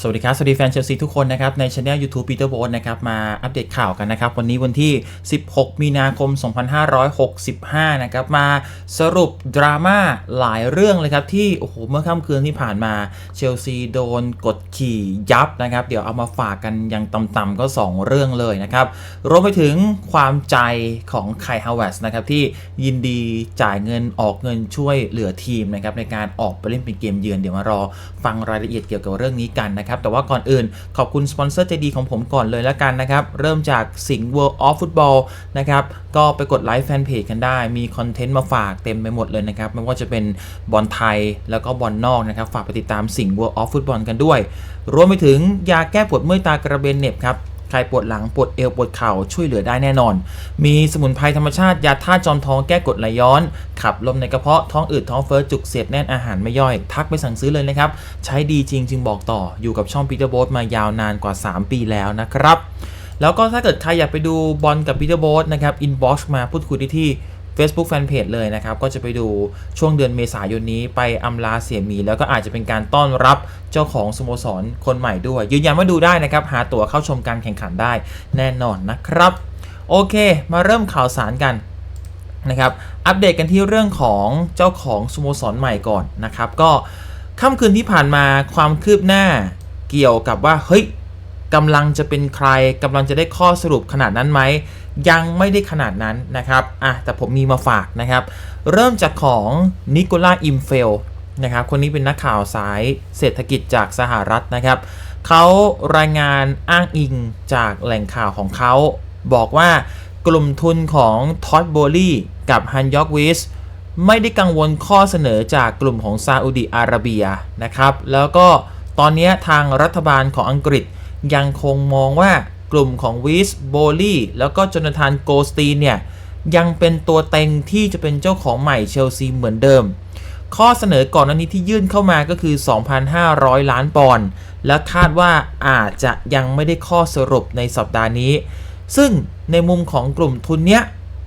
สวัสดีครับ สวัสดีแฟนเชลซีทุกคนนะครับ ในช anel YouTube Peter b o นะครับ มาอัปเดตข่าวกันนะครับ วันนี้วันที่ 16 มีนาคม 2565 นะครับ มาสรุปดราม่าหลายเรื่องเลยครับ ที่ โอ้โห เมื่อค่ำคืนที่ผ่านมาเชลซีโดนกดขี่ยับนะครับ เดี๋ยวเอามาฝากกันอย่างต่ำๆก็ 2 เรื่องเลยนะครับ รวมไปถึงความใจของไคฮาวเวสนะครับที่ยินดีจ่ายเงินออกเงินช่วยเหลือทีมนะครับในการออกไปเล่นเป็นเกมเยือนเดี๋ยวมารอฟังรายละเอียดเกี่ยวกับเรื่องนี้กันนะครับแต่ว่าก่อนอื่นขอบคุณสปอนเซอร์ใจดีของผมก่อนเลยแล้วกันนะครับ เริ่มจากสิงห์ World of Football นะครับก็ไปกดไลค์แฟนเพจกันได้ มีคอนเทนต์มาฝากเต็มไปหมดเลยนะครับไม่ว่าจะเป็นบอลไทยแล้วก็บอลนอกนะครับ ฝากไปติดตามสิงห์ World of Football กันด้วย รวมไปถึงยาแก้ปวดเมื่อยตากระเบนเน็บครับ ใครปวดหลังปวดเอวปวดเข่าช่วยเหลือได้แน่นอน มีสมุนไพรธรรมชาติยาธาตุจอมทองแก้กรดไหลย้อน ขับลมในกระเพาะท้องอืดท้องเฟ้อจุกเสียดแน่นอาหารไม่ย่อย ทักไปสั่งซื้อเลยนะครับ ใช้ดีจริงจึงบอกต่ออยู่กับช่องปีเตอร์โบสมายาวนานกว่า 3 ปีแล้วนะครับ แล้วก็ถ้าเกิดใครอยากไปดูบอลกับปีเตอร์โบสนะครับอินบ็อกซ์มาพูดคุยได้ที่ Facebook Fanpage เลยนะครับ ก็จะไปดูช่วงเดือนเมษายนนี้ไปอำลาเสียหมี แล้วก็อาจจะเป็นการต้อนรับเจ้าของสโมสรคนใหม่ด้วย ยืนยันว่าดูได้นะครับ หาตั๋วเข้าชมการแข่งขันได้แน่นอนนะครับ โอเค มาเริ่มข่าวสารกันนะครับ อัปเดตกันที่เรื่องของเจ้าของสโมสรใหม่ก่อนนะครับ ก็ค่ำคืนที่ผ่านมาความคืบหน้าเกี่ยวกับว่าเฮ้ยกำลังจะเป็นใครกำลังจะได้ข้อสรุปขนาดนั้นไหม ยังไม่ได้ขนาดนั้นนะครับอะแต่ผมมีมาฝากนะครับ เริ่มจากของนิโคล่าอิมเฟลนะครับ คนนี้เป็นนักข่าวสายเศรษฐกิจจากสหรัฐนะครับ เขารายงานอ้างอิงจากแหล่งข่าวของเขา บอกว่ากลุ่มทุนของท็อตโบลี่กับฮันยอกวิสไม่ได้กังวลข้อเสนอจากกลุ่มของซาอุดิอาระเบียนะครับ แล้วก็ตอนนี้ทางรัฐบาลของอังกฤษยังคงมองว่า กลุ่มของวิสโบลี่แล้วก็จนทานโกสตีนเนี่ยยังเป็นตัวเต็งที่จะเป็นเจ้าของใหม่เชลซีเหมือนเดิม ข้อเสนอก่อนหน้านี้ที่ยื่นเข้ามาก็คือ 2,500 ล้านปอนด์และคาดว่าอาจจะยังไม่ได้ข้อสรุปในสัปดาห์นี้ ซึ่งในมุมของกลุ่มทุนเนี้ย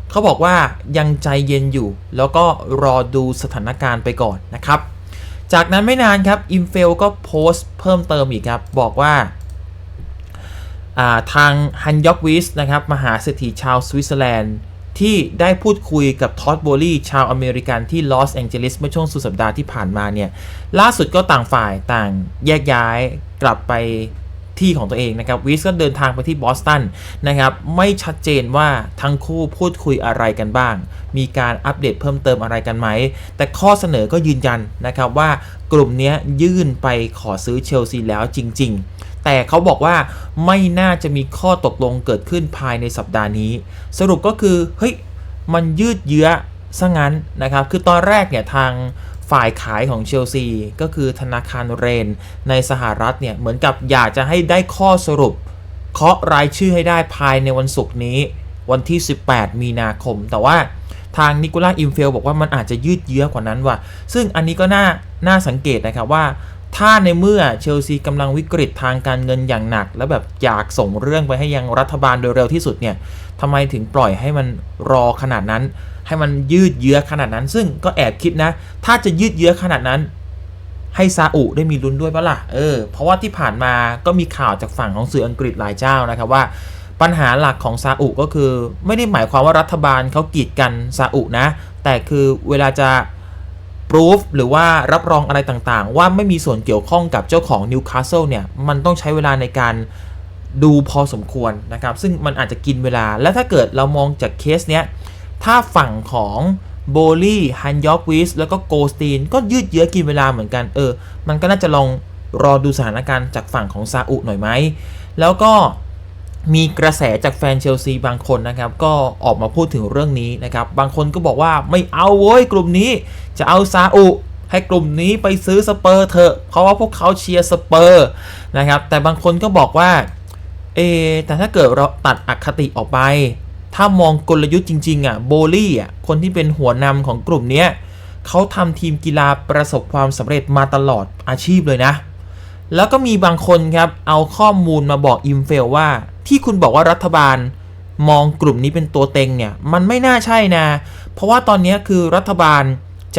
เขาบอกว่ายังใจเย็นอยู่ แล้วก็รอดูสถานการณ์ไปก่อนนะครับ จากนั้นไม่นานครับอิมเฟลก็โพสต์เพิ่มเติมอีกครับ บอกว่า ทางฮันยอกวิสนะครับมหาเศรษฐีชาวสวิตเซอร์แลนด์ที่ได้พูดคุยกับท็อดโบลี่ชาวอเมริกันที่ลอสแองเจลิสเมื่อช่วงสุดสัปดาห์ที่ผ่านมาเนี่ย ล่าสุดก็ต่างฝ่ายต่างแยกย้ายกลับไปที่ของตัวเองนะครับวิสก็เดินทางไปที่บอสตันนะครับ ไม่ชัดเจนว่าทั้งคู่พูดคุยอะไรกันบ้าง มีการอัปเดตเพิ่มเติมอะไรกันไหม แต่ข้อเสนอก็ยืนยันนะครับว่ากลุ่มนี้ยื่นไปขอซื้อเชลซีแล้วจริง ๆ แต่เขาบอกว่าไม่น่าจะมีข้อตกลงเกิดขึ้นภายในสัปดาห์นี้ สรุปก็คือเฮ้ยมันยืดเยื้อซะงั้นนะครับ คือตอนแรกเนี่ยทางฝ่ายขายของเชลซีก็คือธนาคารเรนในสหรัฐเนี่ยเหมือนกับอยากจะให้ได้ข้อสรุป เคาะรายชื่อให้ได้ภายในวันศุกร์นี้ วันที่ 18 มีนาคม แต่ว่าทางนิโคล่าอิมเฟลบอกว่ามันอาจจะยืดเยื้อกว่านั้นว่ะ ซึ่งอันนี้ก็น่าน่าสังเกตนะครับว่า ถ้าในเมื่อเชลซีกำลังวิกฤตทางการเงินอย่างหนัก แล้วแบบอยากส่งเรื่องไปให้ยังรัฐบาลโดยเร็วที่สุดเนี่ยทำไมถึงปล่อยให้มันรอขนาดนั้น ให้มันยืดเยื้อขนาดนั้น ซึ่งก็แอบคิดนะ ถ้าจะยืดเยื้อขนาดนั้น ให้ซาอุได้มีลุ้นด้วยปะล่ะเออเพราะว่าที่ผ่านมาก็มีข่าวจากฝั่งของสื่ออังกฤษหลายเจ้านะครับว่า ปัญหาหลักของซาอุก็คือ ไม่ได้หมายความว่ารัฐบาลเขากีดกันซาอุนะ แต่คือเวลาจะ proof หรือว่ารับรองอะไรต่างๆ ว่าไม่มีส่วนเกี่ยวข้องกับเจ้าของนิวคาสเซิลเนี่ยมันต้องใช้เวลาในการดูพอสมควรนะครับ ซึ่งมันอาจจะกินเวลา และถ้าเกิดเรามองจากเคสเนี้ย ถ้าฝั่งของโบลี่ฮันยอกวิสแล้วก็โกสตีน ก็ยืดเยื้อกินเวลาเหมือนกัน เออ มันก็น่าจะลองรอดูสถานการณ์จากฝั่งของซาอุหน่อยไหม แล้วก็ มีกระแสจากแฟนเชลซีบางคนนะครับ ก็ออกมาพูดถึงเรื่องนี้นะครับ บางคนก็บอกว่าไม่เอาเว้ยกลุ่มนี้จะเอาซาอุให้กลุ่มนี้ไปซื้อสเปอร์เถอะ เพราะว่าพวกเขาเชียร์สเปอร์นะครับ แต่บางคนก็บอกว่า เอ แต่ถ้าเกิดเราตัดอคติออกไป ถ้ามองกลยุทธ์จริง ๆ อะ โบลี่อะ คนที่เป็นหัวนำของกลุ่มเนี้ยเขาทำทีมกีฬาประสบความสำเร็จมาตลอดอาชีพเลยนะ แล้วก็มีบางคนครับ เอาข้อมูลมาบอกอิมเฟลว่า ที่คุณบอกว่ารัฐบาลมองกลุ่มนี้เป็นตัวเต็งเนี่ย มันไม่น่าใช่นะ เพราะว่าตอนนี้คือรัฐบาล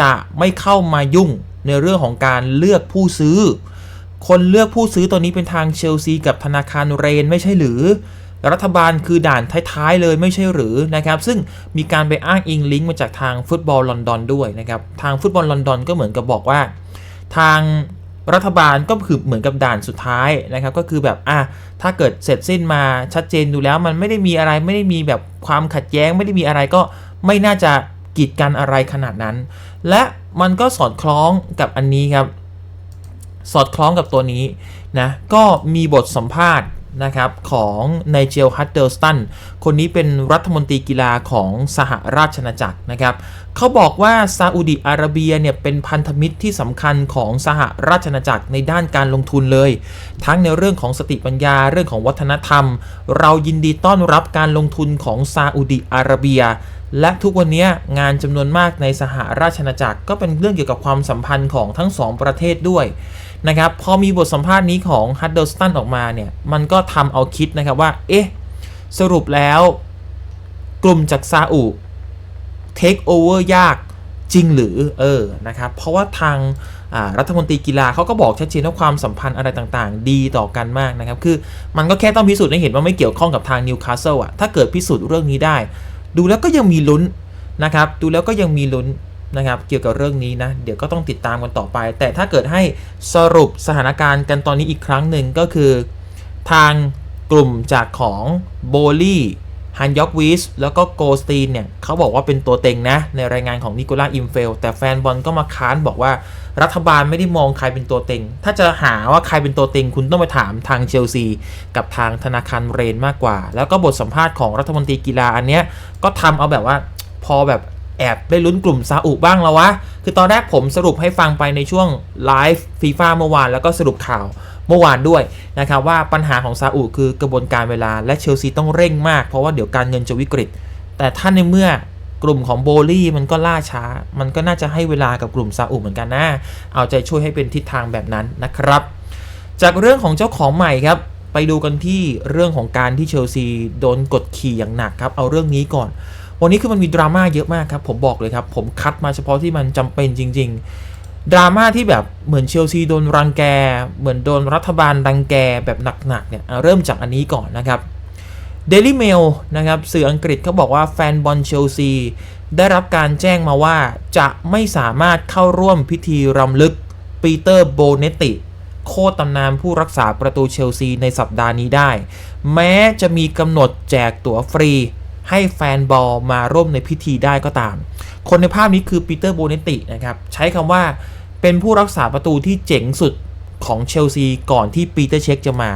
จะไม่เข้ามายุ่งในเรื่องของการเลือกผู้ซื้อ คนเลือกผู้ซื้อตัวนี้เป็นทางเชลซีกับธนาคารเรนไม่ใช่หรือ รัฐบาลคือด่านท้ายๆเลยไม่ใช่หรือนะครับ ซึ่งมีการไปอ้างอิงลิงก์มาจากทางฟุตบอลลอนดอนด้วยนะครับ ทางฟุตบอลลอนดอนก็เหมือนกับบอกว่า ทาง รัฐบาลก็คือเหมือนกับด่านสุดท้ายนะครับก็คือแบบอะถ้าเกิดเสร็จสิ้นมาชัดเจนดูแล้วมันไม่ได้มีอะไรไม่ได้มีแบบความขัดแย้ง ไม่ได้มีอะไรก็ไม่น่าจะกีดกันอะไรขนาดนั้น และมันก็สอดคล้องกับอันนี้ครับ สอดคล้องกับตัวนี้นะก็มีบทสัมภาษณ์ นะครับของไนเจลฮัตเดลสตันคนนี้เป็นรัฐมนตรีกีฬาของสหราชอาณาจักรนะครับเขาบอกว่าซาอุดิอาระเบียเนี่ยเป็นพันธมิตรที่สำคัญของสหราชอาณาจักรในด้านการลงทุนเลย ทั้งในเรื่องของสติปัญญาเรื่องของวัฒนธรรม เรายินดีต้อนรับการลงทุนของซาอุดิอาระเบียและทุกวันนี้งานจำนวนมากในสหราชอาณาจักร ก็เป็นเรื่องเกี่ยวกับความสัมพันธ์ของทั้งสองประเทศด้วย นะครับพอมีบทสัมภาษณ์นี้ของฮัตเดิลสตันออกมาเนี่ย มันก็ทำเอาคิดนะครับว่า เอ๊ะ สรุปแล้ว กลุ่มจากซาอุเทคโอเวอร์ยากจริงหรือเออนะครับ เพราะว่าทางรัฐมนตรีกีฬาเขาก็บอกชัดเจนว่าความสัมพันธ์อะไรต่างๆ ดีต่อกันมากนะครับ คือมันก็แค่ต้องพิสูจน์ให้เห็นว่าไม่เกี่ยวข้องกับทางนิวคาสเซิลอะถ้าเกิดพิสูจน์เรื่องนี้ได้ ดูแล้วก็ยังมีลุ้นนะครับ ดูแล้วก็ยังมีลุ้น นะครับ เกี่ยวกับเรื่องนี้นะ เดี๋ยวก็ต้องติดตามกันต่อไป แต่ถ้าเกิดให้สรุปสถานการณ์กันตอนนี้อีกครั้งหนึ่งก็คือ ทางกลุ่มจากของโบลี่ฮันยอกวิสแล้วก็โกสตีนเนี่ยเขาบอกว่าเป็นตัวเต็งนะ ในรายงานของนิโคล่าอิมเฟล แต่แฟนบอลก็มาค้านบอกว่ารัฐบาลไม่ได้มองใครเป็นตัวเต็ง ถ้าจะหาว่าใครเป็นตัวเต็ง คุณต้องไปถามทางเชลซี กับทางธนาคารเรนมากกว่า แล้วก็บทสัมภาษณ์ของรัฐมนตรีกีฬาอันเนี้ยก็ทำเอาแบบว่าพอแบบ แอบได้ลุ้นกลุ่มซาอุบ้างแล้ววะ คือตอนแรกผมสรุปให้ฟังไปในช่วงไลฟ์ฟีฟ่าเมื่อวานแล้วก็สรุปข่าวเมื่อวานด้วยนะครับว่าปัญหาของซาอุคือกระบวนการเวลาและเชลซีต้องเร่งมากเพราะว่าเดี๋ยวการเงินจะวิกฤต แต่ถ้าในเมื่อกลุ่มของโบลี่มันก็ล่าช้า มันก็น่าจะให้เวลากับกลุ่มซาอุเหมือนกันนะ เอาใจช่วยให้เป็นทิศทางแบบนั้นนะครับ จากเรื่องของเจ้าของใหม่ครับ ไปดูกันที่เรื่องของการที่เชลซีโดนกดขี่อย่างหนักครับ เอาเรื่องนี้ก่อน วันนี้คือมันมีดราม่าเยอะมากครับ ผมบอกเลยครับ ผมคัดมาเฉพาะที่มันจำเป็นจริง ๆ ดราม่าที่แบบเหมือนเชลซีโดนรังแก เหมือนโดนรัฐบาลรังแกแบบหนักๆเนี่ยเเริ่มจากอันนี้ก่อนนะครับ Daily Mail นะครับสื่ออังกฤษเขาบอกว่าแฟนบอลเชลซี ได้รับการแจ้งมาว่าจะไม่สามารถเข้าร่วมพิธีรำลึกปีเตอร์โบเนติ โคตรตำนานผู้รักษาประตูเชลซีในสัปดาห์นี้ได้ แม้จะมีกำหนดแจกตั๋วฟรี ให้แฟนบอลมาร่วมในพิธีได้ก็ตาม คนในภาพนี้คือปีเตอร์โบเนตินะครับ ใช้คำว่าเป็นผู้รักษาประตูที่เจ๋งสุดของเชลซีก่อนที่ปีเตอร์เช็คจะมา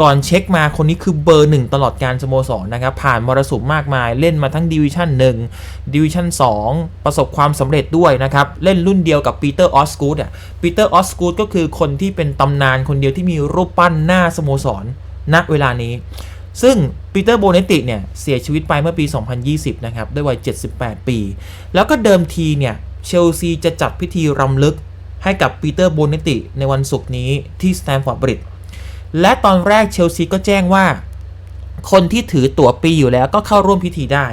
ก่อนเช็คมาคนนี้คือเบอร์หนึ่งตลอดการสโมสรนะครับ ผ่านมรสุมมากมายเล่นมาทั้งดิวิชั่น1ดิวิชั่น2 ประสบความสำเร็จด้วยนะครับ เล่นรุ่นเดียวกับปีเตอร์ออสกูดอะปีเตอร์ออสกูดก็คือคนที่เป็นตำนานคนเดียวที่มีรูปปั้นหน้าสโมสรณเวลานี้ ซึ่งปีเตอร์โบเนติเนี่ยเสียชีวิตไปเมื่อปี 2020 นะครับ ด้วยวัย 78 ปี แล้วก็เดิมทีเนี่ยเชลซีจะจัดพิธีรำลึกให้กับปีเตอร์โบเนติในวันศุกร์นี้ที่สแตนฟอร์ดบริดจ์และตอนแรกเชลซีก็แจ้งว่า คนที่ถือตั๋วปีอยู่แล้วก็เข้าร่วมพิธีได้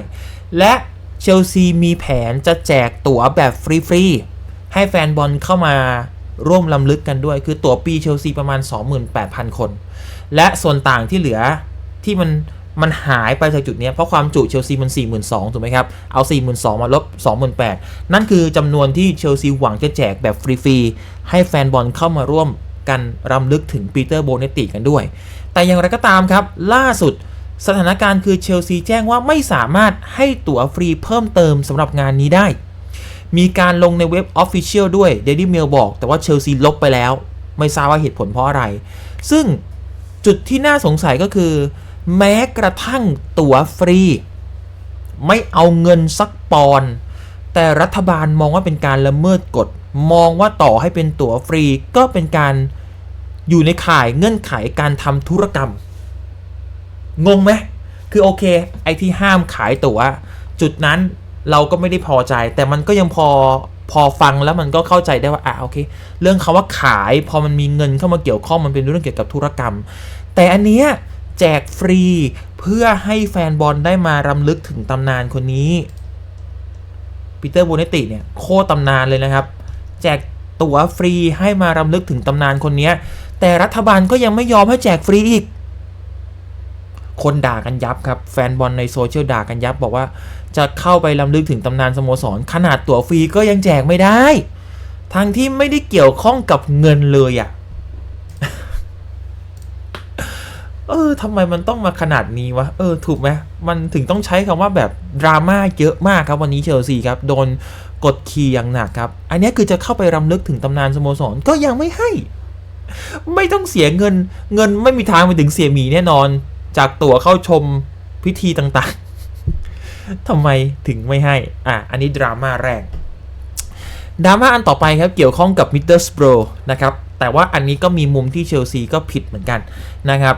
และเชลซีมีแผนจะแจกตั๋วแบบฟรีๆให้แฟนบอลเข้ามาร่วมลำลึกกันด้วย คือตั๋วปีเชลซีประมาณ 28,000 คน และส่วนต่างที่เหลือ ที่มันมันหายไปจากจุดนี้เพราะความจุเชลซีมัน 42,000ถูกไหมครับ เอา 42,000มาลบ 28,000 นั่นคือจำนวนที่เชลซีหวังจะแจกแบบฟรีๆ ให้แฟนบอลเข้ามาร่วมกันรำลึกถึงปีเตอร์โบเนติกันด้วย แต่อย่างไรก็ตามครับ ล่าสุดสถานการณ์คือเชลซีแจ้งว่าไม่สามารถให้ตั๋วฟรีเพิ่มเติมสำหรับงานนี้ได้ มีการลงในเว็บ Official ด้วย Daily Mail บอก แต่ว่าเชลซีลบไปแล้ว ไม่ทราบว่าเหตุผลเพราะอะไร ซึ่งจุดที่น่าสงสัยก็คือ แม้กระทั่งตั๋วฟรี ไม่เอาเงินสักปอนแต่รัฐบาลมองว่าเป็นการละเมิดกฎ มองว่าต่อให้เป็นตั๋วฟรีก็เป็นการอยู่ในข่ายเงื่อนไขการทำธุรกรรม งงไหมคือโอเค ไอ้ที่ห้ามขายตัว๋ว จุดนั้นเราก็ไม่ได้พอใจ แต่มันก็ยังพอพอฟังแล้วมันก็เข้าใจได้ว่าอะโอเค เรื่องคาว่าขายพอมันมีเงินเข้ามาเกี่ยวข้องมันเป็นเรื่องเกี่ยวกับธุรกรรม แต่อันเนี้ย แจกฟรี เพื่อให้แฟนบอลได้มารำลึกถึงตำนานคนนี้ปีเตอร์โบเนติเนี่ยโคตรตำนานเลยนะครับ แจกตั๋วฟรีให้มารำลึกถึงตำนานคนนี้แต่รัฐบาลก็ยังไม่ยอมให้แจกฟรีอีก คนด่ากันยับครับ แฟนบอลในโซเชียลด่ากันยับ บอกว่าจะเข้าไปลำลึกถึงตำนานสโมสร ขนาดตั๋วฟรีก็ยังแจกไม่ได้ทางที่ไม่ได้เกี่ยวข้องกับเงินเลยอะ่ะ เออทำไมมันต้องมาขนาดนี้วะ เออ ถูกไหมมันถึงต้องใช้คำว่าแบบดราม่าเยอะมากครับวันนี้เชลซีครับ โดนกดขี่อย่างหนักครับ อันนี้คือจะเข้าไปรำลึกถึงตำนานสโมสรก็ยังไม่ให้ ไม่ต้องเสียเงิน เงินไม่มีทางไปถึงเสียหมีแน่นอน จากตั๋วเข้าชมพิธีต่างๆทำไมถึงไม่ให้ อะ อันนี้ดราม่าแรกดราม่าอันต่อไปครับ เกี่ยวข้องกับมิเตอร์สโปรนะครับ แต่ว่าอันนี้ก็มีมุมที่เชลซีก็ผิดเหมือนกันนะครับ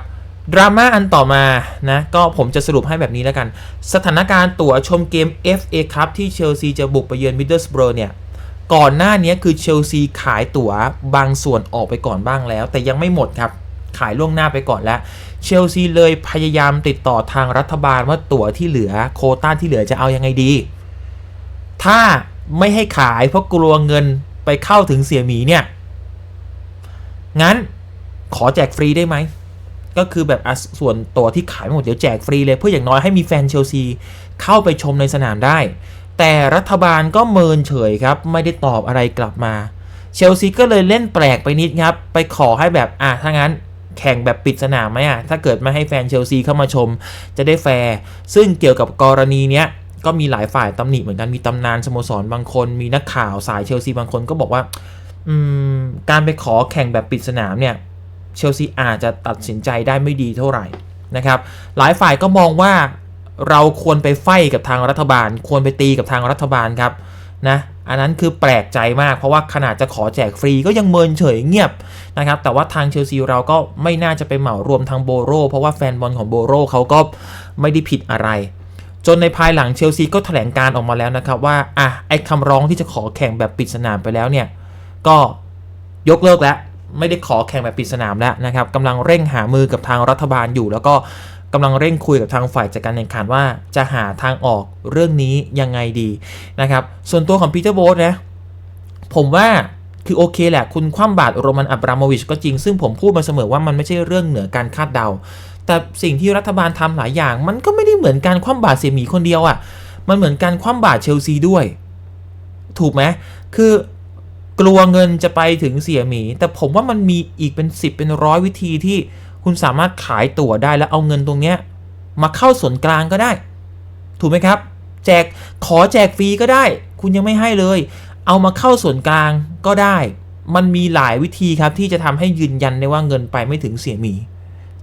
ดราม่าอันต่อมานะก็ผมจะสรุปให้แบบนี้แล้วกัน สถานการณ์ตั๋วชมเกม FA ครับที่เชลซีจะบุกไปเยือนมิดเตอร์สโปรเนี่ยก่อนหน้านี้คือเชลซีขายตั๋วบางส่วนออกไปก่อนบ้างแล้ว แต่ยังไม่หมดครับขายล่วงหน้าไปก่อนแล้ว เชลซีเลยพยายามติดต่อทางรัฐบาลว่าตั๋วที่เหลือโคต้าที่เหลือจะเอายังไงดี ถ้าไม่ให้ขายเพราะกลัวเงินไปเข้าถึงเสียหมีเนี่ย งั้นขอแจกฟรีได้ไหม ก็คือแบบส่วนตัวที่ขายไม่หมดเดี๋ยวแจกฟรีเลยเพื่ออย่างน้อยให้มีแฟนเชลซีเข้าไปชมในสนามได้ แต่รัฐบาลก็เมินเฉยครับ ไม่ได้ตอบอะไรกลับมา เชลซีก็เลยเล่นแปลกไปนิดครับ ไปขอให้แบบอะถ้างั้นแข่งแบบปิดสนามไหมอะถ้าเกิดไม่ให้แฟนเชลซีเข้ามาชม จะได้แฟร์ซึ่งเกี่ยวกับกรณีเนี้ยก็มีหลายฝ่ายตำหนิเหมือนกันมีตำนานสโมสรบางคน มีนักข่าวสายเชลซีบางคนก็บอกว่าการไปขอแข่งแบบปิดสนามเนี่ย เชลซีอาจจะตัดสินใจได้ไม่ดีเท่าไหร่นะครับหลายฝ่ายก็มองว่าเราควรไปไฟกับทางรัฐบาล ควรไปตีกับทางรัฐบาลครับนะอันนั้นคือแปลกใจมากเพราะว่าขนาดจะขอแจกฟรีก็ยังเมินเฉยเงียบนะครับแต่ว่าทางเชลซีเราก็ไม่น่าจะไปเหมารวมทางโบโรเพราะว่าแฟนบอลของโบโรเขาก็ไม่ได้ผิดอะไร จนในภายหลังเชลซีก็แถลงการออกมาแล้วนะครับว่าอะไอ้คำร้องที่จะขอแข่งแบบปิดสนามไปแล้วเนี่ยก็ยกเลิกแล้ว ไม่ได้ขอแข่งแบบปิดสนามแล้วนะครับกำลังเร่งหามือกับทางรัฐบาลอยู่ แล้วก็กำลังเร่งคุยกับทางฝ่ายจัดการแข่งขันว่าจะหาทางออกเรื่องนี้ยังไงดีนะครับ ส่วนตัวของปีเตอร์โบสนะผมว่าคือโอเคแหละ คุณคว่ำบาตรโรมันอับราโมวิชก็จริง ซึ่งผมพูดมาเสมอว่ามันไม่ใช่เรื่องเหนือการคาดเดา แต่สิ่งที่รัฐบาลทำหลายอย่าง มันก็ไม่ได้เหมือนการคว่ำบาตรเสียหมีคนเดียวอะ่ะ มันเหมือนการคว่ำบาตรเชลซีด้วย ถูกไหมคือ กลัวเงินจะไปถึงเสียหมี แต่ผมว่ามันมีอีกเป็น 10 เป็นร้อยวิธีที่คุณสามารถขายตั๋วได้แล้วเอาเงินตรงเนี้ยมาเข้าส่วนกลางก็ได้ ถูกไหมครับ แจกขอแจกฟรีก็ได้ คุณยังไม่ให้เลย เอามาเข้าส่วนกลางก็ได้ มันมีหลายวิธีครับที่จะทำให้ยืนยันได้ว่าเงินไปไม่ถึงเสียหมี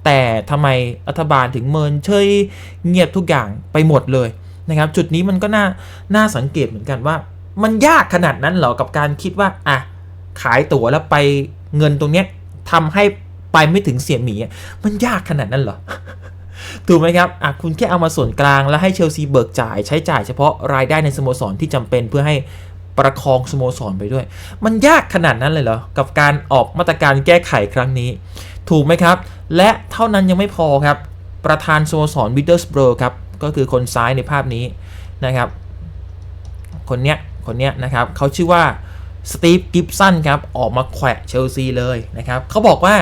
แต่ทำไมรัฐบาลถึงเมินเฉยเงียบทุกอย่างไปหมดเลยนะครับ จุดนี้มันก็น่าน่าสังเกตเหมือนกันว่า มันยากขนาดนั้นเหรอกับการคิดว่าอะขายตั๋วแล้วไปเงินตรงเนี้ยทำให้ไปไม่ถึงเสียหมีมันยากขนาดนั้นเหรอถูกไหมครับอะคุณแค่เอามาส่วนกลางแล้วให้เชลซีเบิกจ่ายใช้จ่ายเฉพาะรายได้ในสโมสรที่จำเป็นเพื่อให้ประคองสโมสรไปด้วย มันยากขนาดนั้นเลยเหรอ กับการออกมาตรการแก้ไขครั้งนี้ ถูกไหมครับ และเท่านั้นยังไม่พอครับ ประธานสโมสรวิดเดอร์สเบรครับ ก็คือคนซ้ายในภาพนี้นะครับ คนเนี้ย คนนี้นะครับเขาชื่อว่าสตีฟกิฟสันครับออกมาแขวะเชลซีเลยนะครับเขาบอกว่า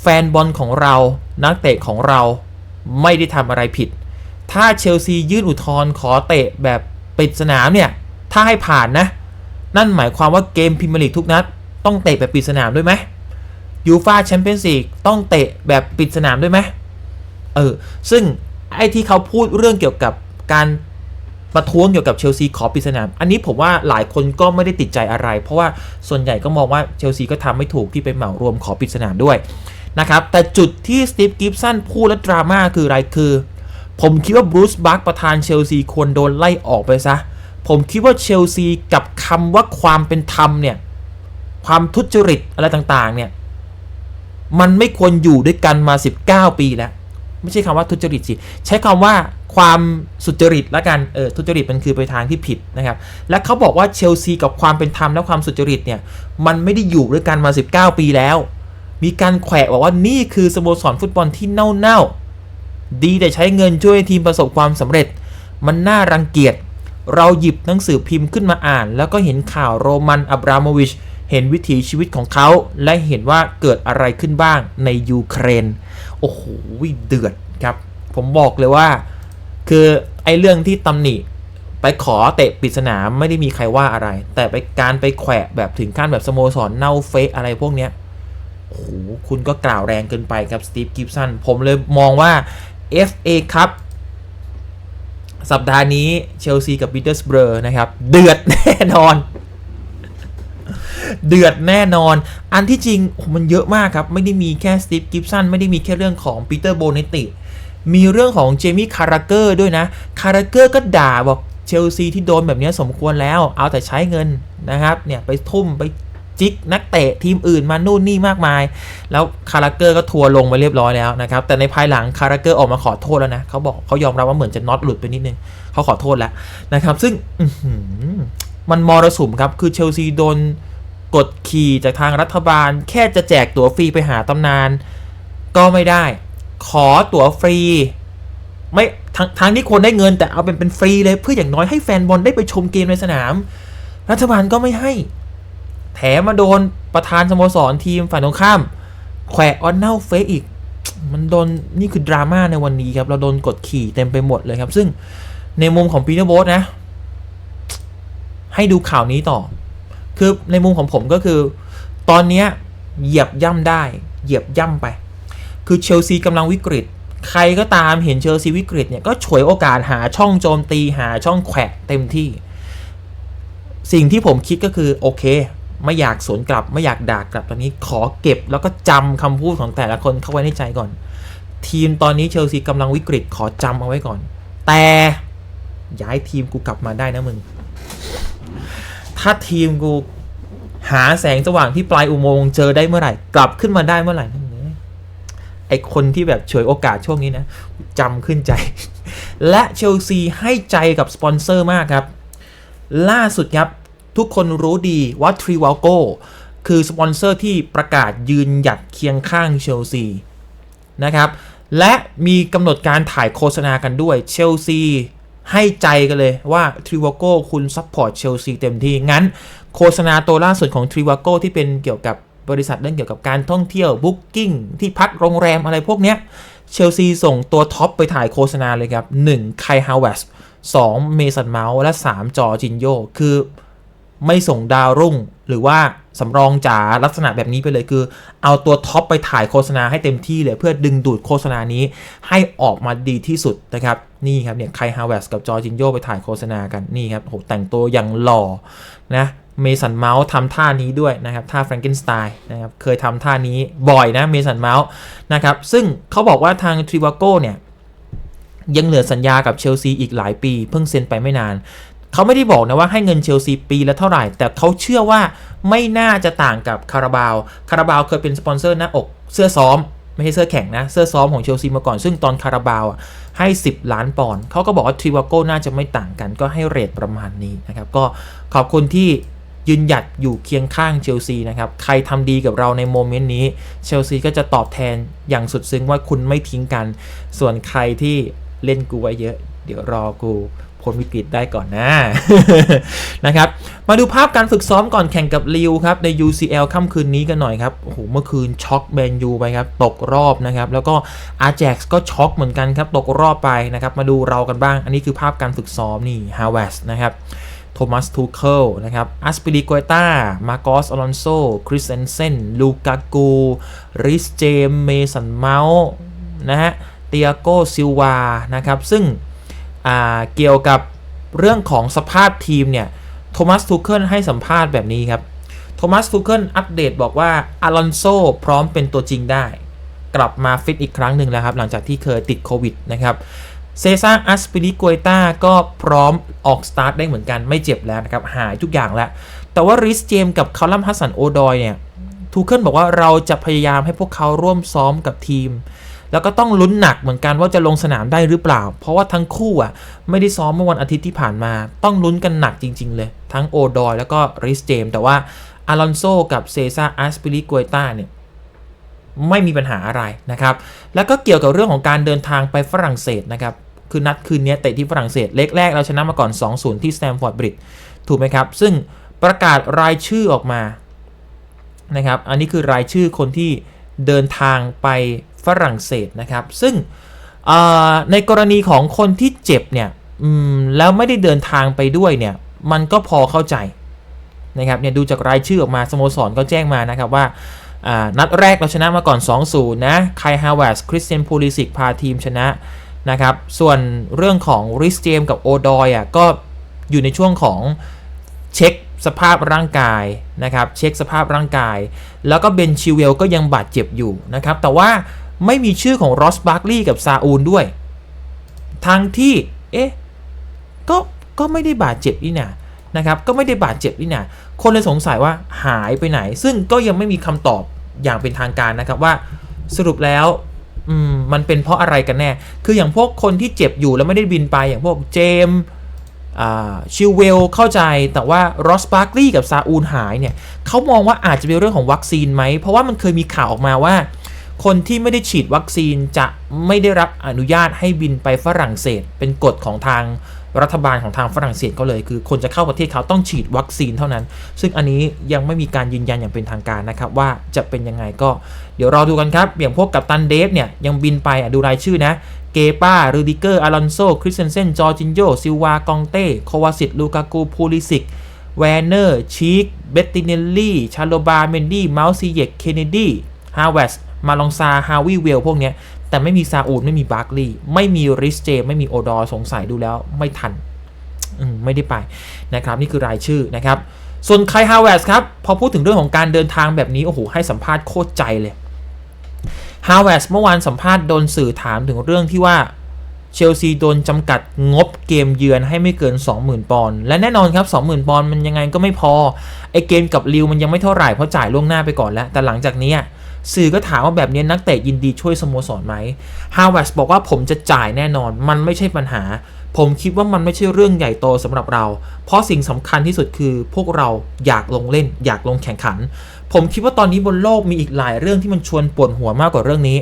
แฟนบอลของเรานักเตะของเราไม่ได้ทำอะไรผิด ถ้าเชลซียื่นอุทธรณ์ขอเตะแบบปิดสนามเนี่ย ถ้าให้ผ่านนะ นั่นหมายความว่าเกมพรีเมียร์ลีกทุกนัด ต้องเตะแบบปิดสนามด้วยไหมยูฟาแชมเปี้ยนส์ลีกต้องเตะแบบปิดสนามด้วยไหมเออซึ่งไอ้ที่เขาพูดเรื่องเกี่ยวกับการ ประท้วงเกี่ยวกับเชลซีขอปิดสนาม อันนี้ผมว่าหลายคนก็ไม่ได้ติดใจอะไร เพราะว่าส่วนใหญ่ก็มองว่าเชลซีก็ทำไม่ถูกที่ไปเหมารวมขอปิดสนามด้วยนะครับ แต่จุดที่สตีฟกิฟสันพูดและดราม่าคืออะไรคือ ผมคิดว่าบรูซบัคประธานเชลซีควรโดนไล่ออกไปซะ ผมคิดว่าเชลซีกับคำว่าความเป็นธรรมเนี่ย ความทุจริตอะไรต่างๆเนี่ย มันไม่ควรอยู่ด้วยกันมา 19 ปีแล้ว ไม่ใช่คำว่าทุจริตสิ ใช้คำว่าความสุจริตละกันเออทุจริตมันคือไปทางที่ผิดนะครับ และเขาบอกว่าเชลซีกับความเป็นธรรมและความสุจริตเนี่ยมันไม่ได้อยู่ด้วยกันมา 19 ปีแล้ว มีการแขวะบอกว่านี่คือสโมสรฟุตบอลที่เน่าๆ ดีแต่ใช้เงินช่วยทีมประสบความสำเร็จ มันน่ารังเกียจ เราหยิบหนังสือพิมพ์ขึ้นมาอ่าน แล้วก็เห็นข่าวโรมันอับราโมวิช เห็นวิถีชีวิตของเขา และเห็นว่าเกิดอะไรขึ้นบ้างในยูเครน โอ้โหเดือดครับ ผมบอกเลยว่า คือไอ้เรื่องที่ตำหนิไปขอเตะปิดสนามไม่ได้มีใครว่าอะไร แต่ไปการไปแขวะแบบถึงขั้นแบบสโมสรเน่าเฟะอะไรพวกเนี้ยโอ้โหคุณก็กล่าวแรงเกินไปครับสตีฟกิฟสันผมเลยมองว่า FA ครับสัปดาห์นี้เชลซีกับบิเตอร์สเบอร์นะครับ เดือดแน่นอน เดือดแน่นอน อันที่จริงมันเยอะมากครับ ไม่ได้มีแค่สตีฟกิฟสันไม่ได้มีแค่เรื่องของปีเตอร์โบเนติ มีเรื่องของเจมี่คาราเกอร์ด้วยนะ คาราเกอร์ก็ด่าบอกเชลซีที่โดนแบบนี้สมควรแล้ว เอาแต่ใช้เงินนะครับ เนี่ยไปทุ่มไปจิกนักเตะทีมอื่นมานู่นนี่มากมาย แล้วคาราเกอร์ก็ทัวร์ลงไปเรียบร้อยแล้วนะครับ แต่ในภายหลังคาราเกอร์ออกมาขอโทษแล้วนะเขาบอกเขายอมรับว่าเหมือนจะน็อตหลุดไปนิดนึงเขาขอโทษแล้วนะครับ ซึ่งมันมรสุมครับ คือเชลซีโดน กดขี่จากทางรัฐบาล แค่จะแจกตั๋วฟรีไปหาตำนาน ก็ไม่ได้ ขอตั๋วฟรี ไม่ทางทางที่ควรได้เงินแต่เอาเป็นเป็นฟรีเลยเพื่ออย่างน้อยให้แฟนบอลได้ไปชมเกมในสนาม รัฐบาลก็ไม่ให้ แถมมาโดนประธานสโมสรทีมฝ่ายตรงข้าม แขวะออนเน่าเฟซอีก มันโดนนี่คือดราม่าในวันนี้ครับ เราโดนกดขี่เต็มไปหมดเลยครับ ซึ่งในมุมของปีเตอร์โบสนะ ให้ดูข่าวนี้ต่อ คือในมุมของผมก็คือ ตอนนี้เหยียบย่ำได้ เหยียบย่ำไป คือเชลซีกำลังวิกฤต ใครก็ตามเห็นเชลซีวิกฤตเนี่ยก็ฉวยโอกาสหาช่องโจมตีหาช่องแขวะเต็มที่ สิ่งที่ผมคิดก็คือโอเค ไม่อยากสวนกลับไม่อยากด่ากลับตอนนี้ขอเก็บแล้วก็จำคำพูดของแต่ละคนเข้าไว้ในใจก่อน ทีมตอนนี้เชลซีกำลังวิกฤตขอจำเอาไว้ก่อน แต่ย้ายทีมกูกลับมาได้นะมึง ถ้าทีมกูหาแสงสว่างที่ปลายอุโมงค์เจอได้เมื่อไหร่ กลับขึ้นมาได้เมื่อไหร่นั่นเองไอคนที่แบบฉวยโอกาสช่วงนี้นะจำขึ้นใจ และเชลซีให้ใจกับสปอนเซอร์มากครับ ล่าสุดครับทุกคนรู้ดีว่าทรีว a ลโกคือสปอนเซอร์ที่ประกาศยืนหยัดเคียงข้างเชลซีนะครับ และมีกำหนดการถ่ายโฆษณากันด้วยเชลซี ให้ใจกันเลยว่าทริวาโก้คุณซัพพอร์ตเชลซีเต็มที่ งั้น โฆษณาตัวล่าสุดของทริวาโก้ที่เป็นเกี่ยวกับบริษัทเรื่องเกี่ยวกับการท่องเที่ยวบุ๊กกิ้งที่พักโรงแรมอะไรพวกเนี้ยเชลซีส่งตัวท็อปไปถ่ายโฆษณาเลยครับ1ไคฮาวเวส2เมสันเมาส์และ 3 จอจินโยคือ ไม่ส่งดาวรุ่ง หรือว่าสำรองจ๋าลักษณะแบบนี้ไปเลยคือ เอาตัวท็อปไปถ่ายโฆษณาให้เต็มที่เลย เพื่อดึงดูดโฆษณานี้ให้ออกมาดีที่สุดนะครับ นี่ครับเนี่ยไคฮาวเวสกับจอร์จินโยไปถ่ายโฆษณากันนี่ครับโหแต่งตัวอย่างหล่อนะเมสันเมาส์ทำท่านี้ด้วยนะครับ ท่าแฟรงเกนสไตน์นะครับ เคยทำท่านี้บ่อยนะเมสันเมาส์นะครับ ซึ่งเขาบอกว่าทางทริวาโกเนี่ยยังเหลือสัญญากับเชลซีอีกหลายปี เพิ่งเซ็นไปไม่นาน เขาไม่ได้บอกนะว่าให้เงินเชลซีปีละเท่าไหร่ แต่เขาเชื่อว่าไม่น่าจะต่างกับคาราบาวคาราบาวเคยเป็นสปอนเซอร์หน้าอกเสื้อซ้อมไม่ใช่เสื้อแข่งนะ เสื้อซ้อมของเชลซีมาก่อน ซึ่งตอนคาราบาวอะให้ 10 ล้านปอนด์เขาก็บอกว่าทริวาโก้น่าจะไม่ต่างกัน ก็ให้เรทประมาณนี้นะครับ ก็ขอบคุณที่ยืนหยัดอยู่เคียงข้างเชลซีนะครับ ใครทำดีกับเราในโมเมนต์นี้ เชลซีก็จะตอบแทนอย่างสุดซึ้งว่าคุณไม่ทิ้งกัน ส่วนใครที่เล่นกูไว้เยอะ เดี๋ยวรอกู พ้นวิกฤตได้ก่อนนะนะครับ มาดูภาพการฝึกซ้อมก่อนแข่งกับลิวครับ ใน UCL ค่ำคืนนี้กันหน่อยครับ โอ้โห เมื่อคืนช็อกแมนยูไปครับ ตกรอบนะครับ แล้วก็อาแจ็กก็ช็อกเหมือนกันครับ ตกรอบไปนะครับ มาดูเรากันบ้าง อันนี้คือภาพการฝึกซ้อมนี่ฮาวเวสนะครับโทมัส ทูเคิล นะครับ อัสปิลิโกเตามาโกสอลอนโซ คริสเซนเซน ลูกากู ริสเจม เมสันเมาส์นะฮะ เตียโกซิลวา นะครับ ซึ่ง เกี่ยวกับเรื่องของสภาพทีมเนี่ยโทมัสทูเคิลให้สัมภาษณ์แบบนี้ครับโทมัสทูเคิลอัปเดตบอกว่าอลอนโซพร้อมเป็นตัวจริงได้ กลับมาฟิตอีกครั้งหนึ่งแล้วครับ หลังจากที่เคยติดโควิดนะครับเซซ่าอัสปิลิโกตาก็พร้อมออกสตาร์ทได้เหมือนกันไม่เจ็บแล้วนะครับ หายทุกอย่างแล้ว แต่ว่าริสเจมกับคาร์ลัมฮัสสันโอดอยเนี่ยทูเคิลบอกว่าเราจะพยายามให้พวกเขาร่วมซ้อมกับทีม แล้วก็ต้องลุ้นหนักเหมือนกันว่าจะลงสนามได้หรือเปล่า เพราะว่าทั้งคู่อะไม่ได้ซ้อมเมื่อวันอาทิตย์ที่ผ่านมา ต้องลุ้นกันหนักจริง ๆ เลย ทั้งโอดอยแล้วก็ริสเจม แต่ว่าอลอนโซกับเซซ่าอัสปิลิโกตาเนี่ยไม่มีปัญหาอะไรนะครับ แล้วก็เกี่ยวกับเรื่องของการเดินทางไปฝรั่งเศสนะครับ คือนัดคืนนี้เตะที่ฝรั่งเศส เล็กแรกเราชนะมาก่อน 2-0 ที่สแตมฟอร์ดบริดจ์ถูกไหมครับ ซึ่งประกาศรายชื่อออกมานะครับ อันนี้คือรายชื่อคนที่เดินทางไป ฝรั่งเศสนะครับ ซึ่งในกรณีของคนที่เจ็บเนี่ยแล้วไม่ได้เดินทางไปด้วยเนี่ยมันก็พอเข้าใจนะครับเนี่ยดูจากรายชื่อออกมาสโมสรก็แจ้งมานะครับว่าอ่านัดแรกเราชนะมาก่อน 2-0 นะไคฮาวเวสคริสเตียนพูลิสิกพาทีมชนะนะครับ ส่วนเรื่องของริสเจมกับโอดอยอะก็อยู่ในช่วงของเช็คสภาพร่างกายนะครับ เช็คสภาพร่างกาย แล้วก็เบนชิเวลก็ยังบาดเจ็บอยู่นะครับ แต่ว่า ไม่มีชื่อของรอสบาร์กลีย์กับซาอูลด้วย ทั้งที่ เอ๊ะ ก็ ก็ไม่ได้บาดเจ็บนี่นะนะครับ ก็ไม่ได้บาดเจ็บนี่นะคนเลยสงสัยว่าหายไปไหน ซึ่งก็ยังไม่มีคำตอบอย่างเป็นทางการนะครับว่าสรุปแล้วมมันเป็นเพราะอะไรกันแน่ คืออย่างพวกคนที่เจ็บอยู่แล้วไม่ได้บินไป อย่างพวกเจมชิลเวลเข้าใจ แต่ว่ารอสบาร์กลีย์กับซาอูลหายเนี่ยเขามองว่าอาจจะเป็นเรื่องของวัคซีนไหม เพราะว่ามันเคยมีข่าวออกมาว่า คนที่ไม่ได้ฉีดวัคซีนจะไม่ได้รับอนุญาตให้บินไปฝรั่งเศส เป็นกฎของทางรัฐบาลของทางฝรั่งเศสก็เลย คือคนจะเข้าประเทศเขาต้องฉีดวัคซีนเท่านั้น ซึ่งอันนี้ยังไม่มีการยืนยันอย่างเป็นทางการนะครับว่าจะเป็นยังไงก็เดี๋ยวรอดูกันครับอย่างพวกกับตันเดฟเนี่ยยังบินไปอะดูรายชื่อนะเกป้ารูดิเกอร์อาลอนโซคริสเซนเซนจอร์จินโยซิลวากองเต้โควาสิตลูกากูพูลิสิกแวนเนอร์ชีกเบตติเนลลี่ชาโลบาเมนดี้เมาซีเยกเคนเนดีฮาวเวส มาลองซาฮาวิเวลพวกเนี้ย แต่ไม่มีซาอูดไม่มีบาร์กลีย์ไม่มีริสเจไม่มีโอดอสงสัยดูแล้วไม่ทันอืไม่ได้ไปนะครับ นี่คือรายชื่อนะครับ ส่วนไคฮาวเวสครับ พอพูดถึงเรื่องของการเดินทางแบบนี้ โอ้โห ให้สัมภาษณ์โคตรใจเลยฮาวเวสเมื่อวานสัมภาษณ์โดนสื่อถามถึงเรื่องที่ว่าเชลซีโดนจำกัดงบเกมเยือนให้ไม่เกิน 20,000 ปอนด์และแน่นอนครับ 20,000 ปอนด์มันยังไงก็ไม่พอ ไอเกมกับลิวมันยังไม่เท่าไหร่เพราะจ่ายล่วงหน้าไปก่อนแล้ว แต่หลังจากนี้ สื่อก็ถามว่าแบบนี้นักเตะยินดีช่วยสโมสรไหมฮาวเวสบอกว่าผมจะจ่ายแน่นอน มันไม่ใช่ปัญหา ผมคิดว่ามันไม่ใช่เรื่องใหญ่โตสำหรับเรา เพราะสิ่งสำคัญที่สุดคือพวกเราอยากลงเล่น อยากลงแข่งขัน ผมคิดว่าตอนนี้บนโลกมีอีกหลายเรื่องที่มันชวนปวดหัวมากกว่าเรื่องนี้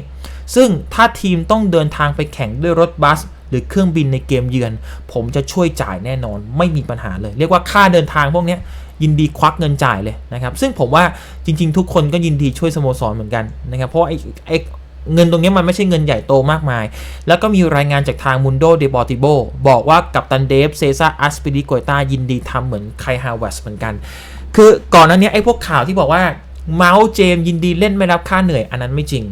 ซึ่งถ้าทีมต้องเดินทางไปแข่งด้วยรถบัสหรือเครื่องบินในเกมเยือน ผมจะช่วยจ่ายแน่นอน ไม่มีปัญหาเลย เรียกว่าค่าเดินทางพวกนี้ ยินดีควักเงินจ่ายเลยนะครับ ซึ่งผมว่าจริง ๆ ทุกคนก็ยินดีช่วยสโมสรเหมือนกันนะครับ เพราะไอ้ไอ้เงินตรงนี้มันไม่ใช่เงินใหญ่โตมากมาย แล้วก็มีรายงานจากทางมุนโดเดบอติโบบอกว่ากับตันเดฟเซซ่าอัสปิดิโกตายินดีทำเหมือนไคฮาวเวสเหมือนกัน คือก่อนหน้านี้ไอ้พวกข่าวที่บอกว่าเมาส์เจมยินดีเล่นไม่รับค่าเหนื่อยอันนั้นไม่จริง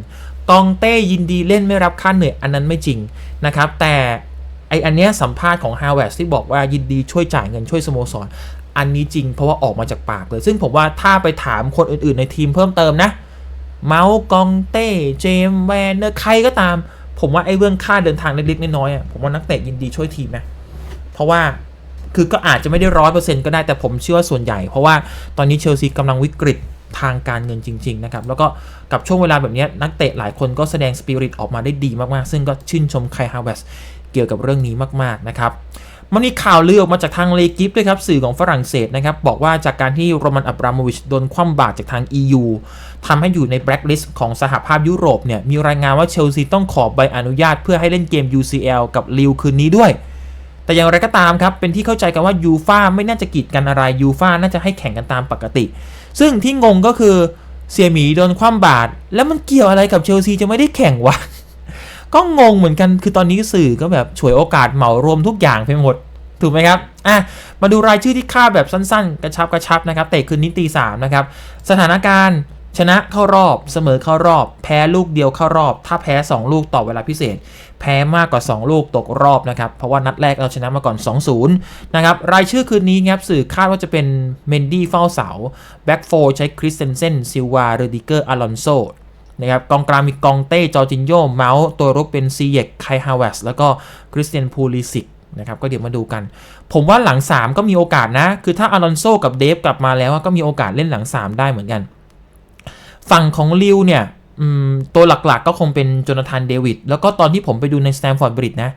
กองเต้ยินดีเล่นไม่รับค่าเหนื่อยอันนั้นไม่จริงนะครับ แต่ไออันเนี้ยสัมภาษณ์ของฮาวเวสที่บอกว่ายินดีช่วยจ่ายเงินช่วยสโมสร อันนี้จริงเพราะว่าออกมาจากปากเลย ซึ่งผมว่าถ้าไปถามคนอื่นๆ ในทีมเพิ่มเติมนะ เมาส์กองเต้เจมส์แวนเนอร์ใครก็ตาม ผมว่าไอ้เรื่องค่าเดินทางเล็กๆน้อยๆผมว่านักเตะยินดีช่วยทีมนะเพราะว่าคือก็อาจจะไม่ได้ร้อยเปอร์เซ็นต์ก็ได้แต่ผมเชื่อว่าส่วนใหญ่ เพราะว่าตอนนี้เชลซีกำลังวิกฤตทางการเงินจริง ๆ นะครับ แล้วก็กับช่วงเวลาแบบนี้นักเตะหลายคนก็แสดงสปิริตออกมาได้ดีมากๆ ซึ่งก็ชื่นชมไคฮาวเวสเกี่ยวกับเรื่องนี้มาก ๆ นะครับ มันมีข่าวลือออกมาจากทางเลกิฟด้วยครับสื่อของฝรั่งเศสนะครับบอกว่าจากการที่โรมันอับราโมวิชโดนคว่ำบาตรจากทาง EU ทำให้อยู่ในแบล็คลิสต์ของสหภาพยุโรปเนี่ยมีรายงานว่าเชลซีต้องขอใบอนุญาตเพื่อให้เล่นเกม UCL กับลิวคืนนี้ด้วย แต่อย่างไรก็ตามครับเป็นที่เข้าใจกันว่ายูฟาไม่น่าจะกีดกันอะไรยูฟาน่าจะให้แข่งกันตามปกติ ซึ่งที่งงก็คือเสียหมีโดนคว่ำบาตรแล้วมันเกี่ยวอะไรกับเชลซีจะไม่ได้แข่งวะ ก็งงเหมือนกันคือตอนนี้สื่อก็แบบฉวยโอกาสเหมารวมทุกอย่างไปหมด ถูกไหมครับอะมาดูรายชื่อที่ค่าแบบสั้นๆ กระชับกระชับนะครับเตะคืนนี้ตีสามนะครับสถานการณ์ชนะเข้ารอบเสมอเข้ารอบ แพ้ลูกเดียวเข้ารอบ ถ้าแพ้ 2 ลูกต่อเวลาพิเศษ แพ้มากกว่า 2 ลูกตกรอบนะครับ เพราะว่านัดแรกเราชนะมาก่อน 2-0 นะครับ รายชื่อคืนนี้ครับสื่อคาดว่าจะเป็นเมนดี้เฝ้าเสาแบ็กโฟใช้คริสเซนเซนซิลวาเรดิเกอร์อลอนโซ นะครับกองกลางมีกองเต้ จอจินโยเมาส์ตัวรุกเป็นซีเยกไคฮาวเวสแล้วก็คริสเตียนพูลิสิกนะครับก็เดี๋ยวมาดูกัน ผมว่าหลัง 3 ก็มีโอกาสนะ คือถ้าอลอนโซกับเดฟกลับมาแล้วก็มีโอกาสเล่นหลัง 3 ได้เหมือนกัน ฝั่งของลิวเนี่ยตัวหลักๆก็คงเป็นโจนาธานเดวิดแล้วก็ตอนที่ผมไปดูในสแตมฟอร์ดบริดนะ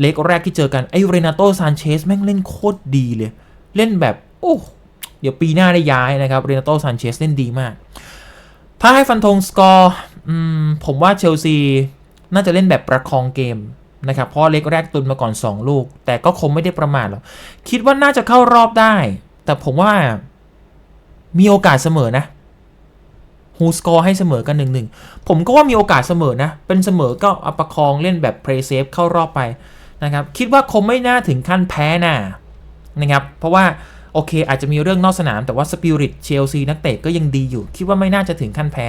เล็กแรกที่เจอกัน ไอ้เรนาโตซานเชสแม่งเล่นโคตรดีเลย เล่นแบบ โอ้ เดี๋ยวปีหน้าได้ย้ายนะครับ เรนาโตซานเชสเล่นดีมาก ถ้าให้ฟันธงสกอร์ผมว่าเชลซีน่าจะเล่นแบบประคองเกมนะครับเพราะเล็กแรกตุนมาก่อน 2 ลูก แต่ก็คงไม่ได้ประมาทหรอกคิดว่าน่าจะเข้ารอบได้ แต่ผมว่ามีโอกาสเสมอนะฮูสกอร์ให้เสมอกัน1 1ผมก็ว่ามีโอกาสเสมอนะ เป็นเสมอก็เอาประคองเล่นแบบเพลย์เซฟเข้ารอบไปนะครับ คิดว่าคงไม่น่าถึงขั้นแพ้น่ะนะครับ เพราะว่า โอเค อาจจะมีเรื่องนอกสนามแต่ว่าสปิริตเชลซีนักเตะก็ยังดีอยู่ คิดว่าไม่น่าจะถึงขั้นแพ้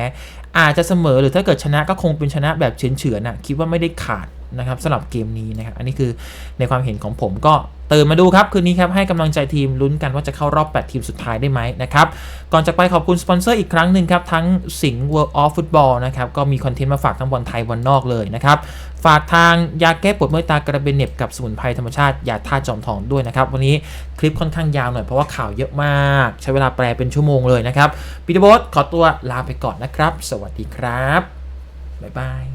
อาจจะเสมอหรือถ้าเกิดชนะก็คงเป็นชนะแบบเฉือนๆนะคิดว่าไม่ได้ขาดนะครับสำหรับเกมนี้นะครับ อันนี้คือในความเห็นของผมก็ตื่นมาดูครับ คืนนี้ครับ ให้กำลังใจทีมลุ้นกันว่าจะเข้ารอบ 8 ทีมสุดท้ายได้ไหมนะครับ ก่อนจะไปขอบคุณสปอนเซอร์อีกครั้งหนึ่งครับ ทั้งสิงห์ World of Football นะครับ ก็มีคอนเทนต์มาฝากทั้งบอลไทยบอลนอกเลยนะครับ ฝากทางยาแก้ปวดเมื่อยตากระเบนเหน็บกับสมุนไพรธรรมชาติยาท่าจอมทองด้วยนะครับ วันนี้คลิปค่อนข้างยาวหน่อยเพราะว่าข่าวเยอะมาก ใช้เวลาแปลเป็นชั่วโมงเลยนะครับปีเตอร์บอสขอตัวลาไปก่อนนะครับ สวัสดีครับบ๊ายบาย